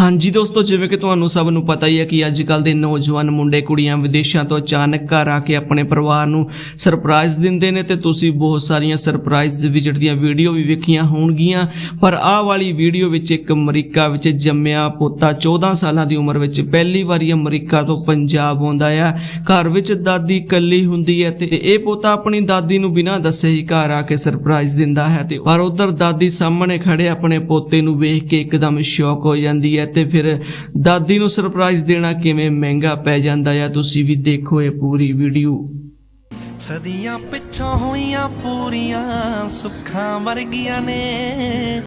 ਹਾਂਜੀ ਦੋਸਤੋ, ਜਿਵੇਂ ਕਿ ਤੁਹਾਨੂੰ ਸਭ ਨੂੰ ਪਤਾ ਹੀ ਹੈ ਕਿ ਅੱਜ ਕੱਲ ਦੇ ਨੌਜਵਾਨ ਮੁੰਡੇ, ਕੁੜੀਆਂ ਵਿਦੇਸ਼ਾਂ ਤੋਂ ਅਚਾਨਕ ਘਰ ਆ ਕੇ ਆਪਣੇ ਪਰਿਵਾਰ ਨੂੰ ਸਰਪ੍ਰਾਈਜ਼ ਦਿੰਦੇ ਨੇ ਤੇ ਤੁਸੀਂ ਬਹੁਤ ਸਾਰੀਆਂ ਸਰਪ੍ਰਾਈਜ਼ ਵਿਜ਼ਿਟ ਦੀਆਂ ਵੀਡੀਓ ਵੀ ਵੇਖੀਆਂ ਹੋਣਗੀਆਂ। ਪਰ ਆਹ ਵਾਲੀ ਵੀਡੀਓ ਵਿੱਚ ਇੱਕ ਅਮਰੀਕਾ ਵਿੱਚ ਜੰਮਿਆ ਪੋਤਾ 14 ਸਾਲਾਂ ਦੀ ਉਮਰ ਵਿੱਚ ਪਹਿਲੀ ਵਾਰੀ ਅਮਰੀਕਾ ਤੋਂ ਪੰਜਾਬ ਆਉਂਦਾ ਆ। ਘਰ ਵਿੱਚ ਦਾਦੀ ਇਕੱਲੀ ਹੁੰਦੀ ਹੈ ਤੇ ਇਹ ਪੋਤਾ ਆਪਣੀ ਦਾਦੀ ਨੂੰ ਬਿਨਾਂ ਦੱਸੇ ਹੀ ਘਰ ਆ ਕੇ ਸਰਪ੍ਰਾਈਜ਼ ਦਿੰਦਾ ਹੈ ਤੇ ਪਰ ਉਧਰ ਦਾਦੀ ਸਾਹਮਣੇ ਖੜੇ ਆਪਣੇ ਪੋਤੇ ਨੂੰ ਵੇਖ ਕੇ ਇੱਕਦਮ ਸ਼ੌਕ ਹੋ ਜਾਂਦੀ ਹੈ ਤੇ ਫਿਰ ਦਾਦੀ ਨੂੰ ਸਰਪ੍ਰਾਈਜ਼ ਦੇਣਾ ਕਿਵੇਂ ਮਹਿੰਗਾ ਪੈ ਜਾਂਦਾ ਆ, ਤੁਸੀਂ ਵੀ ਦੇਖੋ ਇਹ ਪੂਰੀ ਵੀਡੀਓ ਸਦੀਆਂ ਪਿੱਛੋਂ ਹੋਈਆਂ ਪੂਰੀਆਂ ਸੁੱਖਾਂ ਵਰਗੀਆਂ ਨੇ।